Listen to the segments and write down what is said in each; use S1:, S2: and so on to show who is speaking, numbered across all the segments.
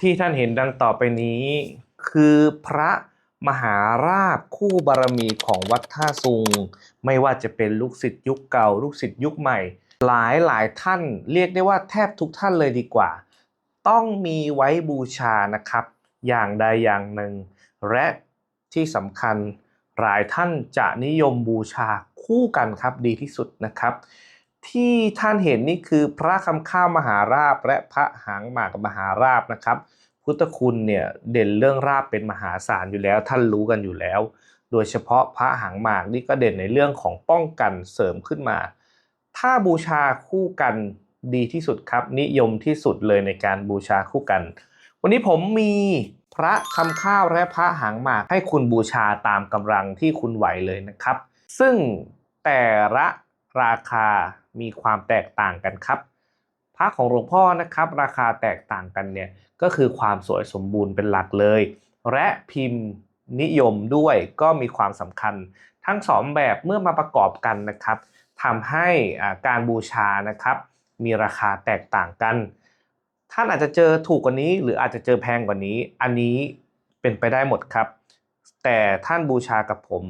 S1: ที่ท่านเห็นดังต่อไปนี้ คือพระมหาราชคู่บารมีของวัดท่าซุง ไม่ว่าจะเป็นลูกศิษย์ยุคเก่า ลูกศิษย์ยุคใหม่ หลายหลายท่านเรียกได้ว่าแทบทุกท่านเลยดีกว่า ต้องมีไว้บูชานะครับ อย่างใดอย่างหนึ่ง และที่สำคัญหลายท่านจะนิยมบูชาคู่กันครับดีที่สุดนะครับ ที่ท่านเห็นนี่คือพระคำข้าวมหาราบและพระหางหมากมหาราบนะครับ พุทธคุณเนี่ยเด่นเรื่องราบเป็นมหาศาลอยู่แล้ว ท่านรู้กันอยู่แล้ว โดยเฉพาะพระหางหมากนี่ก็เด่นในเรื่องของป้องกันเสริมขึ้นมา ถ้าบูชาคู่กันดีที่สุดครับ นิยมที่สุดเลยในการบูชาคู่กัน วันนี้ผมมีพระคำข้าวและพระหางหมากให้คุณบูชาตามกำลังที่คุณไหวเลยนะครับ ซึ่งแต่ละราคา มีความแตกต่างกันครับพระของหลวงพ่อนะครับราคาแตกต่างกันเนี่ยก็คือความสวยสมบูรณ์เป็นหลักเลย และพิมพ์นิยมด้วยก็มีความสำคัญ ทั้งสองแบบเมื่อมาประกอบกันนะครับทำให้อาการบูชานะครับมีราคาแตกต่างกัน ท่านอาจจะเจอถูกกว่านี้ หรืออาจจะเจอแพงกว่านี้ อันนี้เป็นไปได้หมดครับ แต่ท่านบูชากับผม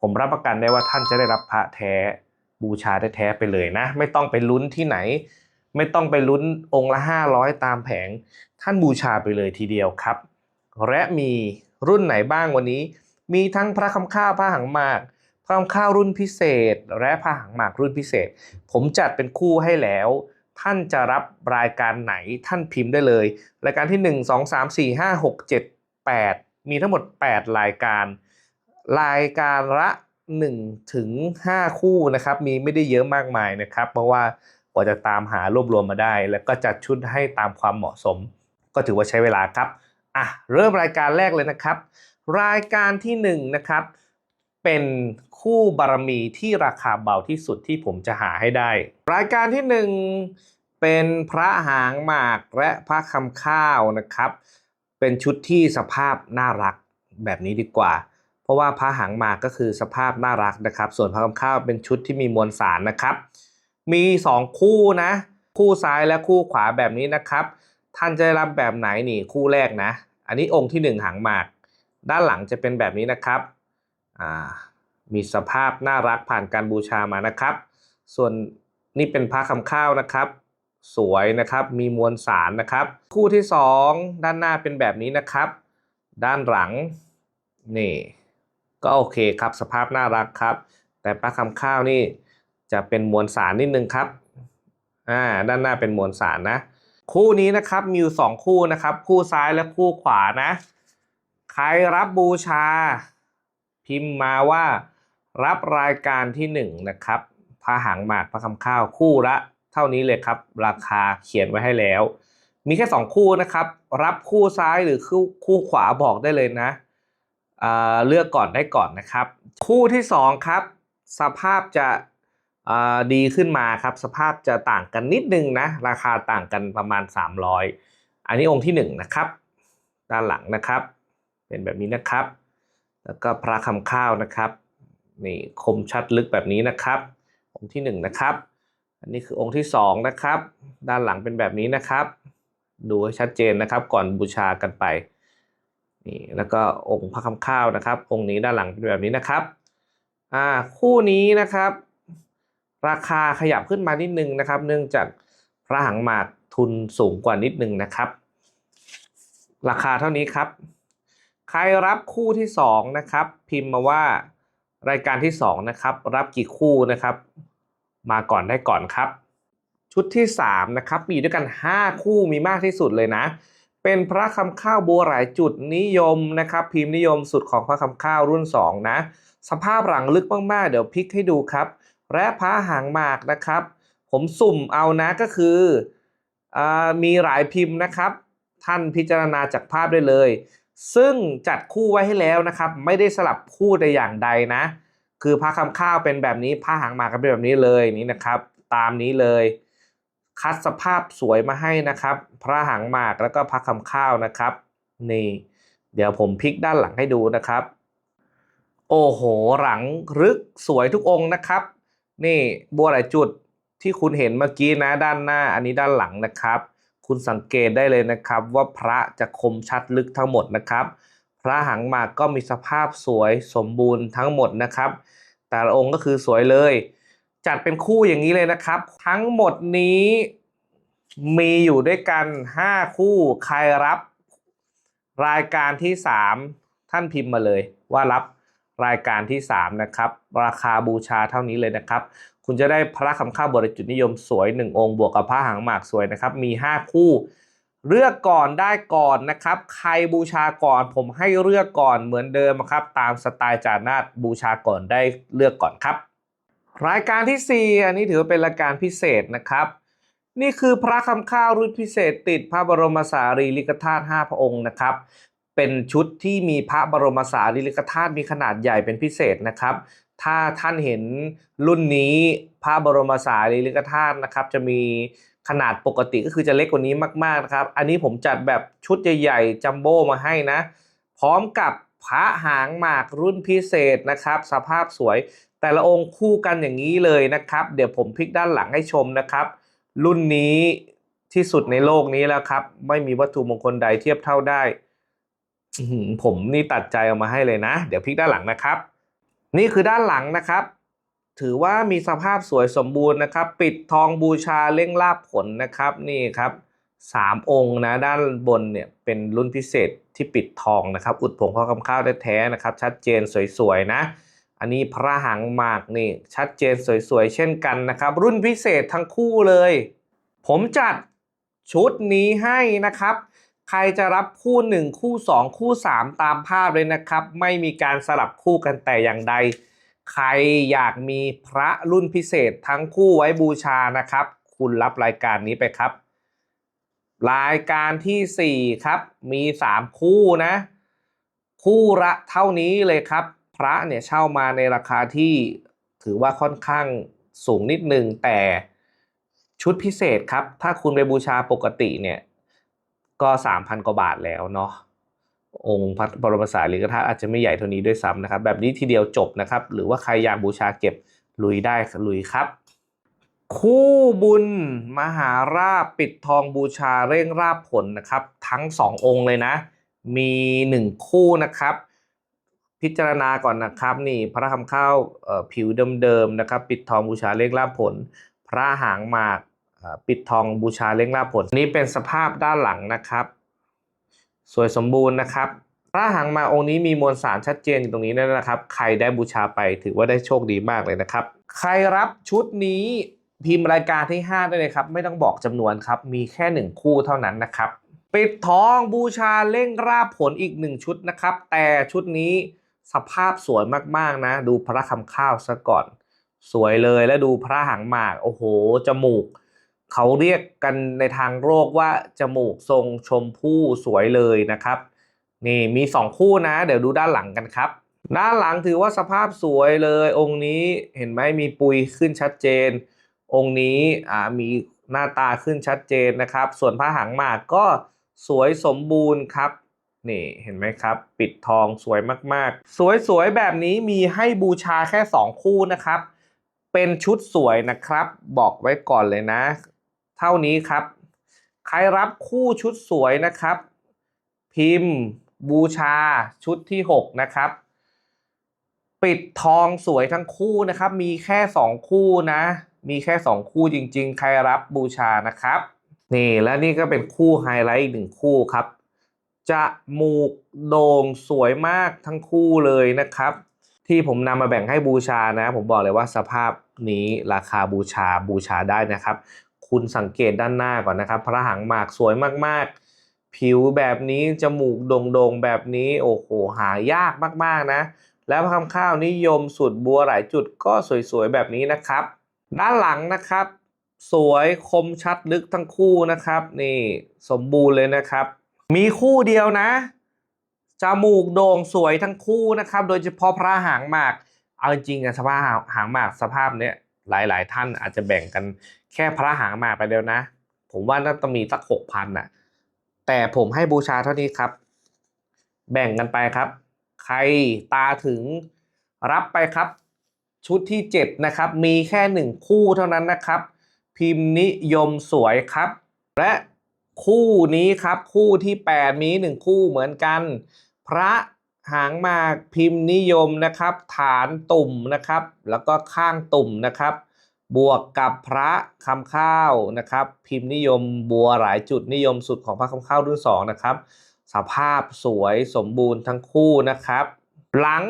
S1: ผมรับประกันได้ว่าท่านจะได้รับพระแท้ บูชาได้แท้ๆไปเลยนะ ไม่ต้องไปลุ้นที่ไหน ไม่ต้องไปลุ้นองค์ละ 500 ตามแผง ท่านบูชาไปเลยทีเดียวครับ และมีรุ่นไหนบ้างวันนี้ มีทั้งพระคำข้าวพระหังหมาก พระคำข้าวรุ่นพิเศษ และพระหังหมากรุ่นพิเศษ ผมจัดเป็นคู่ให้แล้วท่านจะรับรายการไหนท่านพิมพ์ได้เลย รายการที่ 1 2 3 4 5 6 7 8 มีทั้งหมด 8 รายการ รายการละ 1ถึง5คู่นะครับมีไม่ได้เยอะมากมายนะครับเพราะว่ากว่าจะตามหารวบรวมมาได้ แล้วก็จัดชุดให้ตามความเหมาะสม ก็ถือว่าใช้เวลาครับอะเริ่มรายการแรกเลยนะครับ รายการที่หนึ่งนะครับเป็นคู่บารมีที่ราคาเบาที่สุดที่ผมจะหาให้ได้ รายการที่หนึ่งเป็นพระหางหมากและพระคำข้าวนะครับ เป็นชุดที่สภาพน่ารักแบบนี้ดีกว่า เพราะว่าพระหางหมากก็คือสภาพน่ารักนะครับ ส่วนพระคำข้าวเป็นชุดที่มีมวลสารนะครับ มีสองคู่นะ คู่ซ้ายและคู่ขวาแบบนี้นะครับ ท่านจะได้รับแบบไหนนี่คู่แรกนะ อันนี้องค์ที่หนึ่งหางหมาก ด้านหลังจะเป็นแบบนี้นะครับมีสภาพน่ารักผ่านการบูชามานะครับ ส่วนนี่เป็นพระคำข้าวนะครับสวยนะครับ มีมวลสารนะครับ คู่ที่สองด้านหน้าเป็นแบบนี้นะครับ ด้านหลังนี่ ก็โอเคครับสภาพน่ารักครับ แต่ปลาคำข้าวนี่จะเป็นมวลสารนิดนึงครับอ่าด้านหน้าเป็นมวลสารนะ คู่นี้นะครับมีอยู่สองคู่นะครับ คู่ซ้ายและคู่ขวานะ ใครรับบูชา พิมพ์มาว่ารับรายการที่หนึ่งนะครับพระหางหมากพระคำข้าวคู่ละเท่านี้เลยครับ ราคาเขียนไว้ให้แล้ว มีแค่สองคู่นะครับ รับคู่ซ้ายหรือคู่คู่ขวาบอกได้เลยนะ เลือกก่อนได้ก่อนนะครับ คู่ที่สองครับ สภาพจะดีขึ้นมาครับ สภาพจะต่างกันนิดนึงนะ ราคาต่างกันประมาณ 300 อันนี้องค์ที่หนึ่งนะครับ ด้านหลังนะครับ เป็นแบบนี้นะครับ แล้วก็พระคำข้าวนะครับนี่คมชัดลึกแบบนี้นะครับ องค์ที่หนึ่งนะครับ อันนี้คือองค์ที่สองนะครับ ด้านหลังเป็นแบบนี้นะครับ ดูให้ชัดเจนนะครับ ก่อนบูชากันไป นี่แล้วก็องค์พระคำข้าวนะครับ องค์นี้ด้านหลังเป็นแบบนี้นะครับอ่าคู่นี้นะครับ ราคาขยับขึ้นมานิดนึงนะครับ เนื่องจากพระหังหมากทุนสูงกว่านิดนึงนะครับ ราคาเท่านี้ครับ ใครรับคู่ที่สองนะครับพิมพ์มาว่ารายการที่สองนะครับรับกี่คู่นะครับ มาก่อนได้ก่อนครับ ชุดที่สามนะครับมีด้วยกันห้าคู่มีมากที่สุดเลยนะ เป็นพระคำข้าวบัวหลายจุดนิยมนะครับ พิมพ์นิยมสุดของพระคำข้าวรุ่น 2 นะ สภาพหลังลึกมากๆ เดี๋ยวพลิกให้ดูครับ และพระหางหมากนะครับ ผมสุ่มเอานะก็คืออมีหลายพิมพ์นะครับ ท่านพิจารณาจากภาพได้เลย ซึ่งจัดคู่ไว้ให้แล้วนะครับ ไม่ได้สลับคู่แต่อย่างใดนะ คือพระคำข้าวเป็นแบบนี้พระหางหมากก็เป็นแบบนี้เลยนี่นะครับ ตามนี้เลย คัดสภาพสวยมาให้นะครับ พระหางหมากแล้วก็พระคำข้าวนะครับ นี่ เดี๋ยวผมพลิกด้านหลังให้ดูนะครับ โอ้โหหลังรึกสวยทุกองค์นะครับ นี่บัวหลายจุดที่คุณเห็นเมื่อกี้นะด้านหน้า อันนี้ด้านหลังนะครับ คุณสังเกตได้เลยนะครับ ว่าพระจะคมชัดลึกทั้งหมดนะครับ พระหางหมากก็มีสภาพสวยสมบูรณ์ทั้งหมดนะครับ แต่ละองค์ก็คือสวยเลย จัดเป็นคู่อย่างนี้เลยนะครับ ทั้งหมดนี้มีอยู่ด้วยกัน 5 คู่ใครรับรายการที่ 3 ท่านพิมพ์มาเลยว่ารับรายการที่ 3 นะครับ ราคาบูชาเท่านี้เลยนะครับ คุณจะได้พระคำข้าวบริจุดนิยมสวย 1 องค์บวกกับพระหางหมากสวยนะครับ มี 5 คู่ เลือกก่อนได้ก่อนนะครับ ใครบูชาก่อนผมให้เลือกก่อนเหมือนเดิมครับ ตามสไตล์จานาดบูชาก่อนได้เลือกก่อนครับ รายการที่ 4 อันนี้ถือว่าเป็นรายการพิเศษนะครับ นี่คือพระคำข้าวรุ่นพิเศษติดพระบรมสารีริกธาตุ5พระองค์นะครับ เป็นชุดที่มีพระบรมสารีริกธาตุมีขนาดใหญ่เป็นพิเศษนะครับ ถ้าท่านเห็นรุ่นนี้พระบรมสารีริกธาตุนะครับ จะมีขนาดปกติก็คือจะเล็กกว่านี้มากๆนะครับ อันนี้ผมจัดแบบชุดใหญ่ๆจัมโบ้มาให้นะ พร้อมกับพระหางหมากรุ่นพิเศษนะครับ สภาพสวย แต่ละองค์คู่กันอย่างนี้เลยนะครับ เดี๋ยวผมพลิกด้านหลังให้ชมนะครับ รุ่นนี้ที่สุดในโลกนี้แล้วครับ ไม่มีวัตถุมงคลใดเทียบเท่าได้ผมนี่ตัดใจเอามาให้เลยนะ เดี๋ยวพลิกด้านหลังนะครับ นี่คือด้านหลังนะครับ ถือว่ามีสภาพสวยสมบูรณ์นะครับ ปิดทองบูชาเล่งลาบผลนะครับ นี่ครับสามองค์นะด้านบนเนี่ยเป็นรุ่นพิเศษที่ปิดทองนะครับ อุดผงข้อคำข้าวแท้ๆนะครับ ชัดเจนสวยๆนะ อันนี้พระหังมากนี่ชัดเจนสวยๆ เช่นกันนะครับ รุ่นพิเศษทั้งคู่เลย ผมจัดชุดนี้ให้นะครับ ใครจะรับคู่ 1 คู่ 2 คู่ 3 ตามภาพเลยนะครับ ไม่มีการสลับคู่กันแต่อย่างใด ใครอยากมีพระรุ่นพิเศษทั้งคู่ไว้บูชานะครับ คุณรับรายการนี้ไปครับ รายการทีสี่4 ครับ มี 3 คู่นะ คู่ละเท่านี้เลยครับ พระเนี่ยเช่ามาในราคาที่ถือว่าค่อนข้างสูงนิดนึงแต่ชุดพิเศษครับ ถ้าคุณไปบูชาปกติเนี่ยก็ 3,000 กว่าบาทแล้วเนาะองค์พระบรมสารีริกธาตุอาจจะไม่ใหญ่เท่านี้ด้วยซ้ำนะครับ แบบนี้ทีเดียวจบนะครับ หรือว่าใครอยากบูชาเก็บลุยได้ลุยครับ คู่บุญมหาราบปิดทองบูชาเร่งราบผลนะครับ ทั้งสององค์เลยนะ มีหนึ่งคู่นะครับ พิจารณาก่อนนะครับนี่พระคำข้าวผิวเดิมๆนะครับ ปิดทองบูชาเร่งราบผล พระหางหมากปิดทองบูชาเร่งราบผล นี่เป็นสภาพด้านหลังนะครับ สวยสมบูรณ์นะครับ พระหางมาองค์นี้มีมวลสารชัดเจนอยู่ตรงนี้นะครับ ใครได้บูชาไปถือว่าได้โชคดีมากเลยนะครับ ใครรับชุดนี้พิมพ์รายการที่ 5 ได้เลยครับ ไม่ต้องบอกจำนวนครับ มีแค่ 1 คู่เท่านั้นนะครับ ปิดทองบูชาเล่งราบผลอีก 1 ชุดนะครับ แต่ชุดนี้ สภาพสวยมากๆนะ ดูพระคำข้าวซะก่อน สวยเลยแล้วดูพระหางหมาก โอ้โห จมูก เขาเรียกกันในทางโรคว่า จมูกทรงชมพู่สวยเลยนะครับ นี่มี 2 คู่นะ เดี๋ยวดูด้านหลังกันครับ ด้านหลังถือว่าสภาพสวยเลย องค์นี้เห็นไหมมีปุยขึ้นชัดเจน องค์นี้อ่ามีหน้าตาขึ้นชัดเจนนะครับ ส่วนพระหางหมากก็สวยสมบูรณ์ครับ นี่เห็นไหมครับ ปิดทองสวยมากๆ สวยๆ แบบนี้มีให้บูชาแค่ 2 คู่นะครับ เป็นชุดสวยนะครับ บอกไว้ก่อนเลยนะ เท่านี้ครับ ใครรับคู่ชุดสวยนะครับ พิมพ์ บูชาชุดที่ 6 นะครับ ปิดทองสวยทั้งคู่นะครับ มีแค่ 2 คู่นะ มีแค่ 2 คู่จริง ๆ ใครรับบูชานะครับ นี่และนี่ก็เป็นคู่ไฮไลท์อีกหนึ่งคู่ครับ จะมูกโด่งสวยมากทั้งคู่เลยนะครับ ที่ผมนำมาแบ่งให้บูชานะ ผมบอกเลยว่าสภาพนี้ราคาบูชาบูชาได้นะครับ คุณสังเกตด้านหน้าก่อนนะครับ พระหางหมากสวยมากๆ ผิวแบบนี้ จมูกโด่งๆแบบนี้ โอ้โห หายากมากๆนะ แล้วพระคำข้าวนิยมสุดบัวหลายจุดก็สวยๆแบบนี้นะครับ ด้านหลังนะครับ สวยคมชัดลึกทั้งคู่นะครับ นี่สมบูรณ์เลยนะครับ มีคู่เดียวนะจมูกโด่งสวยทั้งคู่นะครับ โดยเฉพาะพระหางหมาก เอาจริงๆอะสภาพหางหมากสภาพเนี้ยหลาย ๆ ท่านอาจจะแบ่งกันแค่พระหางหมากไปเดียวนะ ผมว่าน่าจะมีสักหกพันน่ะแต่ผมให้บูชาเท่านี้ครับ แบ่งกันไปครับ ใครตาถึงรับไปครับ ชุดที่ 7 นะครับ มีแค่ 1 คู่เท่านั้นนะครับ พิมพ์นิยมสวยครับ และ คู่นี้ครับคู่ที่ 8 มีหนึ่งคู่เหมือนกัน พระหางมากพิมพ์นิยมนะครับ ฐานตุ่มนะครับ แล้วก็ข้างตุ่มนะครับ บวกกับพระคำข้าวนะครับ พิมพ์นิยมบัวหลายจุดนิยมสุดของพระคำข้าวรุ่นสองนะครับ สภาพสวยสมบูรณ์ทั้งคู่นะครับ หลัง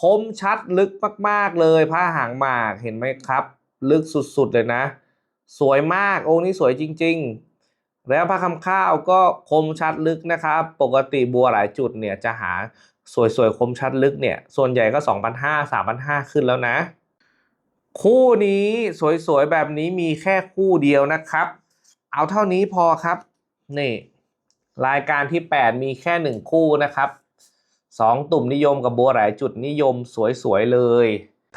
S1: คมชัดลึกมากๆเลยผ้าหางมากเห็นไหมครับ ลึกสุดๆเลยนะ สวยมากองค์นี้สวยจริง ๆ แล้วผ้าคำข้าวก็คมชัดลึกนะครับ ปกติบัวหลายจุดเนี่ยจะหาสวยๆคมชัดลึกเนี่ย ส่วนใหญ่ก็ 2,500 3,500 ขึ้นแล้วนะ คู่นี้สวยๆแบบนี้มีแค่คู่เดียวนะครับ เอาเท่านี้พอครับ นี่ รายการที่ 8 มีแค่หนึ่งคู่นะครับสองตุ่มนิยมกับบัวหลายจุดนิยมสวยๆเลย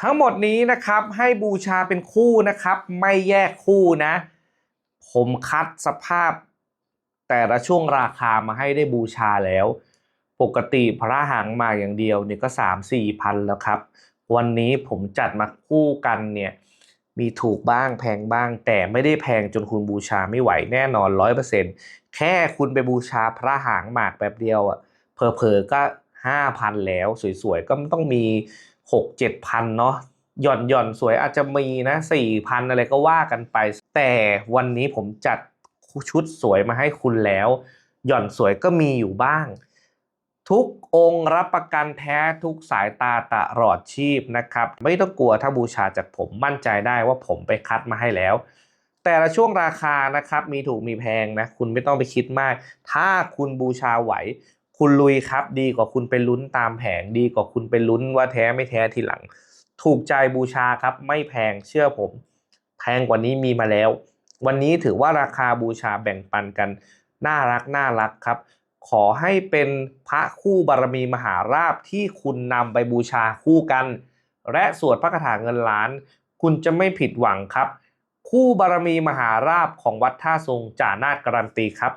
S1: ทั้งหมดนี้นะครับให้บูชาเป็นคู่นะครับ ไม่แยกคู่นะ ผมคัดสภาพ แต่ละช่วงราคามาให้ได้บูชาแล้ว ปกติพระหางมากอย่างเดียวเนี่ยก็สามสี่พันแล้วครับ วันนี้ผมจัดมาคู่กันเนี่ยมีถูกบ้างแพงบ้าง แต่ไม่ได้แพงจนคุณบูชาไม่ไหวแน่นอนร้อยเปอร์เซ็นแค่คุณไปบูชาพระหางหมากแบบเดียวอะเพอเพอๆก็ห้าพันแล้วสวยๆ ก็ต้องมีหกเจ็ดพันเนาะ หย่อนหย่อนสวยอาจจะมีนะสี่พันอะไรก็ว่ากันไป แต่วันนี้ผมจัดชุดสวยมาให้คุณแล้ว หย่อนสวยก็มีอยู่บ้าง ทุกองค์รับประกันแท้ทุกสายตาตลอดชีพนะครับ ไม่ต้องกลัวถ้าบูชาจากผมมั่นใจได้ว่าผมไปคัดมาให้แล้ว แต่ละช่วงราคานะครับมีถูกมีแพงนะคุณไม่ต้องไปคิดมาก ถ้าคุณบูชาไหวคุณลุยครับ ดีกว่าคุณไปลุ้นตามแผงดีกว่าคุณไปลุ้นว่าแท้ไม่แท้ทีหลัง ถูกใจบูชาครับไม่แพงเชื่อผม แพงกว่านี้มีมาแล้ว วันนี้ถือว่าราคาบูชาแบ่งปันกัน น่ารักน่ารักครับ ขอให้เป็นพระคู่บารมีมหาราบที่คุณนำไปบูชาคู่กัน และสวดพระคาถาเงินล้าน คุณจะไม่ผิดหวังครับ คู่บารมีมหาราบของวัดท่าทรงจ่านาฏการันตีครับ